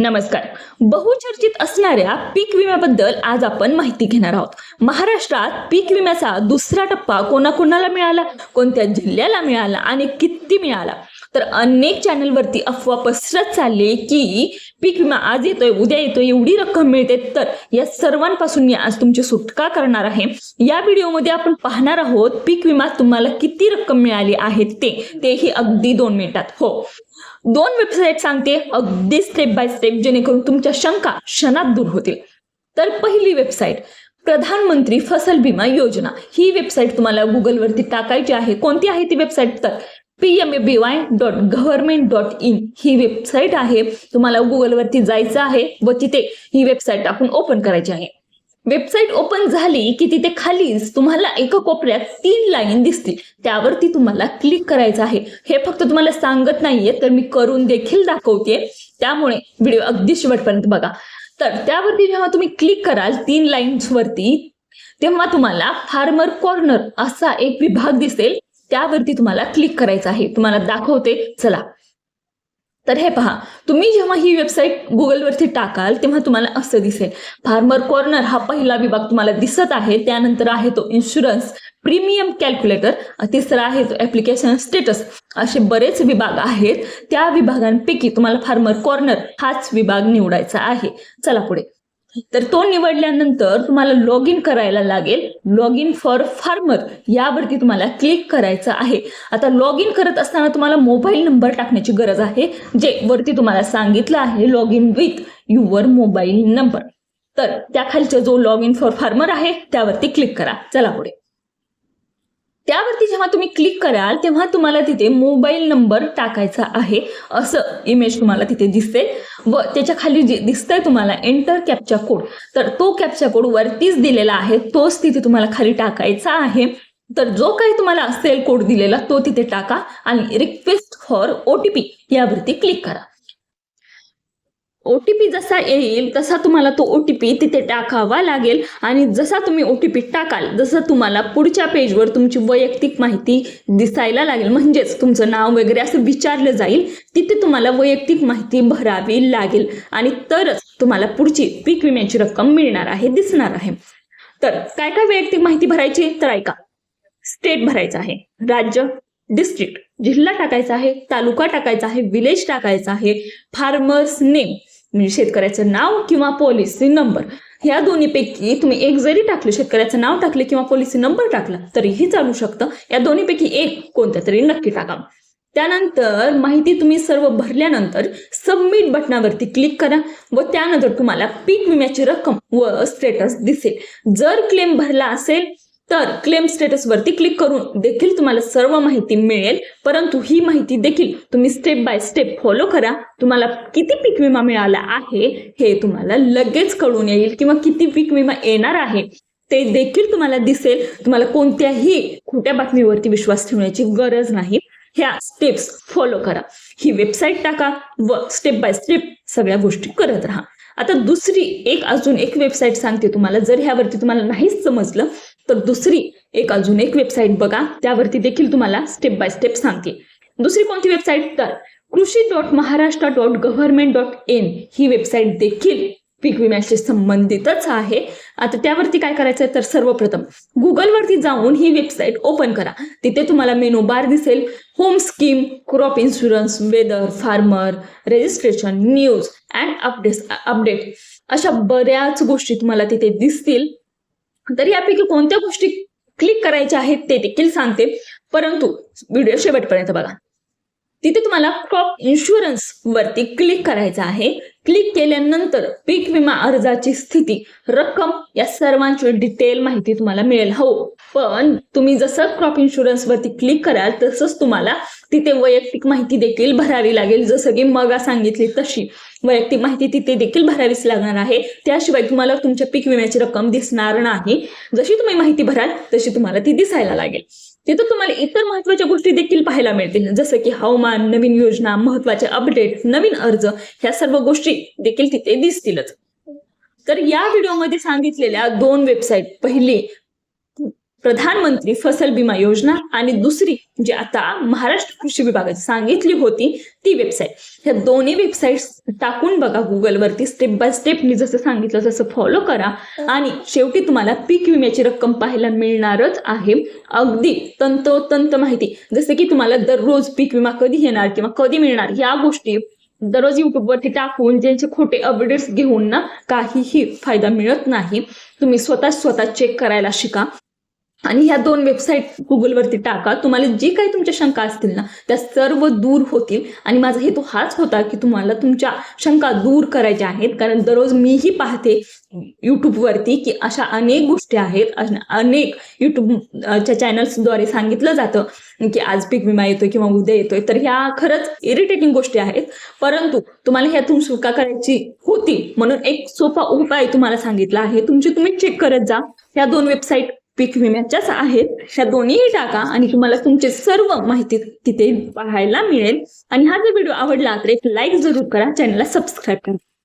नमस्कार. बहुचर्चित असणाऱ्या पीक विम्याबद्दल आज आपण माहिती घेणार आहोत. महाराष्ट्रात पीक विम्याचा दुसरा टप्पा कोणाकोणाला मिळाला? कोणत्या जिल्ह्याला मिळाला आणि किती मिळाला? तर अनेक चॅनलवरती अफवा पसरत चालली की पीक विमा आज येतोय उद्या येतोय एवढी रक्कम मिळते. तर या सर्वांपासून मी आज तुमची सुटका करणार आहे. या व्हिडिओमध्ये आपण पाहणार आहोत पीक विमा तुम्हाला किती रक्कम मिळाली आहे ते. तेही अगदी दोन मिनिटात. हो. दोन वेबसाईट सांगते अगदी स्टेप बाय स्टेप जेणेकरून तुमच्या शंका क्षणात दूर होतील. तर पहिली वेबसाईट प्रधानमंत्री फसल विमा योजना. ही वेबसाईट तुम्हाला गुगलवरती टाकायची आहे. कोणती आहे ती वेबसाईट तर P M A B Y dot government dot in he website आहे. तुम्हाला गुगलवरती जायचं आहे व तिथे ही वेबसाईट आपण ओपन करायची आहे. वेबसाईट ओपन झाली की तिथे खालीच तुम्हाला एका कोपऱ्यात तीन लाईन दिसतील. त्यावरती तुम्हाला क्लिक करायचं आहे. हे फक्त तुम्हाला सांगत नाहीये तर मी करून देखील दाखवते. त्यामुळे व्हिडिओ अगदी शेवटपर्यंत बघा. तर त्यावरती जेव्हा तुम्ही क्लिक कराल तीन लाईन्स वरती तेव्हा तुम्हाला फार्मर कॉर्नर असा एक विभाग दिसेल. त्यावरती तुम्हाला क्लिक करायचं आहे. तुम्हाला दाखवते. चला. तर हे पहा तुम्ही जेव्हा ही वेबसाईट गुगलवरती टाकाल तेव्हा तुम्हाला असं दिसेल. फार्मर कॉर्नर हा पहिला विभाग तुम्हाला दिसत आहे. त्यानंतर आहे तो इन्शुरन्स प्रीमियम कॅल्क्युलेटर तिसरा आहे तो ऍप्लिकेशन स्टेटस असे बरेच विभाग आहेत. त्या विभागांपैकी तुम्हाला फार्मर कॉर्नर हाच विभाग निवडायचा आहे. चला पुढे. तर तो निवडल्यानंतर तुम्हाला लॉग इन करायला लागेल. लॉग इन फॉर फार्मर यावरती तुम्हाला क्लिक करायचं आहे. आता लॉग इन करत असताना तुम्हाला मोबाईल नंबर टाकण्याची गरज आहे जे वरती तुम्हाला सांगितलं आहे log in with your mobile number तर त्या खालचा जो लॉग इन फॉर फार्मर आहे त्यावरती क्लिक करा. चला पुढे. त्यावर जेव्हा तुम्ही क्लिक कराल तेव्हा तुम्हाला तिथे मोबाईल नंबर टाकायचा आहे. असं इमेज तुम्हाला तिथे दिसते व त्याच्याखाली जे दिसतंय तुम्हाला एंटर कॅपचा कोड तर तो कॅपचा कोड वरतीच दिलेला आहे. तोच तिथे तुम्हाला खाली टाकायचा आहे. तर जो काही तुम्हाला असेल कोड दिलेला तो तिथे टाका. आणि रिक्वेस्ट फॉर ओटीपी यावरती क्लिक करा. ओटीपी जसा येईल तसा तुम्हाला तो ओटीपी तिथे टाकावा लागेल. आणि जसा तुम्ही ओटीपी टाकाल जसं तुम्हाला पुढच्या पेजवर तुमची वैयक्तिक माहिती दिसायला लागेल. म्हणजेच तुमचं नाव वगैरे असं विचारलं जाईल. तिथे तुम्हाला वैयक्तिक माहिती भरावी लागेल. आणि तरच तुम्हाला पुढची पीक विम्याची रक्कम मिळणार आहे दिसणार आहे. तर काय काय वैयक्तिक माहिती भरायची तर ऐका. स्टेट भरायचं आहे राज्य डिस्ट्रिक्ट जिल्हा टाकायचा आहे तालुका टाकायचा आहे विलेज टाकायचा आहे फार्मर्स नेम म्हणजे शेतकऱ्याचं नाव किंवा पॉलिसी नंबर ह्या दोन्हीपैकी तुम्ही एक जरी टाकलं शेतकऱ्याचं नाव टाकलं किंवा पॉलिसी नंबर टाकला तरीही चालू शकतं. या दोन्हीपैकी एक कोणत्या तरी नक्की टाका. त्यानंतर माहिती तुम्ही सर्व भरल्यानंतर सबमिट बटनावरती क्लिक करा व त्यानंतर तुम्हाला पीक विम्याची रक्कम व स्टेटस दिसेल. जर क्लेम भरला असेल तर क्लेम स्टेटस वरती क्लिक करून देखील तुम्हाला सर्व माहिती मिळेल. परंतु ही माहिती देखील तुम्ही स्टेप बाय स्टेप फॉलो करा. तुम्हाला किती पीक विमा मिळाला आहे हे तुम्हाला लगेच कळून येईल किंवा किती पीक विमा येणार आहे ते देखील तुम्हाला दिसेल. तुम्हाला कोणत्याही खोट्या बातमीवरती विश्वास ठेवण्याची गरज नाही. ह्या स्टेप्स फॉलो करा. ही वेबसाईट टाका व स्टेप बाय स्टेप सगळ्या गोष्टी करत राहा. आता दुसरी एक अजून एक वेबसाईट सांगते तुम्हाला. जर ह्यावरती तुम्हाला नाहीच समजलं तर दुसरी एक अजून एक वेबसाईट बघा. त्यावरती देखील तुम्हाला स्टेप बाय स्टेप सांगते. दुसरी कोणती वेबसाईट तर Krishi dot Maharashtra dot government dot in he website देखील पीक विम्याशी संबंधितच आहे. आता त्यावरती काय करायचं तर सर्वप्रथम गुगलवरती जाऊन ही वेबसाईट ओपन करा. तिथे तुम्हाला मेनू बार दिसेल. Home scheme crop insurance weather farmer registration news and update update अशा बऱ्याच गोष्टी तुम्हाला तिथे दिसतील. तर यापैकी कोणत्या गोष्टी क्लिक करायच्या आहेत ते देखील सांगते. परंतु व्हिडिओ शेवटपर्यंत बघा. तिथे तुम्हाला क्रॉप इन्शुरन्स वरती क्लिक करायचं आहे. क्लिक केल्यानंतर पीक विमा अर्जाची स्थिती रक्कम या सर्वांची डिटेल माहिती तुम्हाला मिळेल. हो पण तुम्ही जसं क्रॉप इन्शुरन्स वरती क्लिक कराल तसंच तुम्हाला तिथे वैयक्तिक माहिती देखील भरावी लागेल. जसं की मगा सांगितली तशी वैयक्तिक माहिती तिथे देखील भरावीच लागणार आहे. त्याशिवाय तुम्हाला तुमच्या पीक विम्याची रक्कम दिसणार नाही. जशी तुम्ही माहिती भराल तशी तुम्हाला ती दिसायला लागेल. तिथं तुम्हाला इतर महत्त्वाच्या गोष्टी देखील पाहायला मिळतील. जसं की हवामान नवीन योजना महत्त्वाचे अपडेट नवीन अर्ज ह्या सर्व गोष्टी देखील तिथे दिसतीलच. तर या व्हिडिओमध्ये सांगितलेल्या दोन वेबसाईट पहिली प्रधानमंत्री फसल बीमा योजना आणि दुसरी जी आता महाराष्ट्र कृषी विभागाची सांगितली होती ती वेबसाईट ह्या दोन्ही वेबसाईट टाकून बघा गुगलवरती स्टेप बाय स्टेप मी जसं सांगितलं तसं फॉलो करा. आणि शेवटी तुम्हाला पीक विम्याची रक्कम पाहायला मिळणारच आहे. अगदी तंतोतंत माहिती. जसं की तुम्हाला दररोज पीक विमा कधी येणार किंवा कधी मिळणार या गोष्टी दररोज युट्यूबवरती टाकून ज्यांचे खोटे अपडेट्स घेऊन ना काहीही फायदा मिळत नाही. तुम्ही स्वतः स्वतः चेक करायला शिका. आणि ह्या दोन वेबसाईट गुगलवरती टाका. तुम्हाला जी काही तुमच्या शंका असतील ना त्या सर्व दूर होतील. आणि माझा हेतू हाच होता की तुम्हाला तुमच्या शंका दूर करायच्या आहेत. कारण दररोज मीही पाहते युट्यूबवरती की अशा अनेक गोष्टी आहेत. अनेक युट्यूबच्या चॅनल्सद्वारे सांगितलं जातं की आज पीक विमा येतोय किंवा उद्या येतोय. तर ह्या खरंच इरिटेटिंग गोष्टी आहेत. परंतु तुम्हाला ह्यातून सुटका करायची होती. म्हणून एक सोपा उपाय तुम्हाला सांगितला आहे. तुमची तुम्ही चेक करत जा. ह्या दोन वेबसाईट पीक विम्याच्याच आहेत ह्या दोन्हीही टाका आणि तुम्हाला तुमचे सर्व माहिती तिथे पाहायला मिळेल. आणि हा जर व्हिडिओ आवडला तर एक लाईक जरूर करा चॅनलला सबस्क्राईब करा.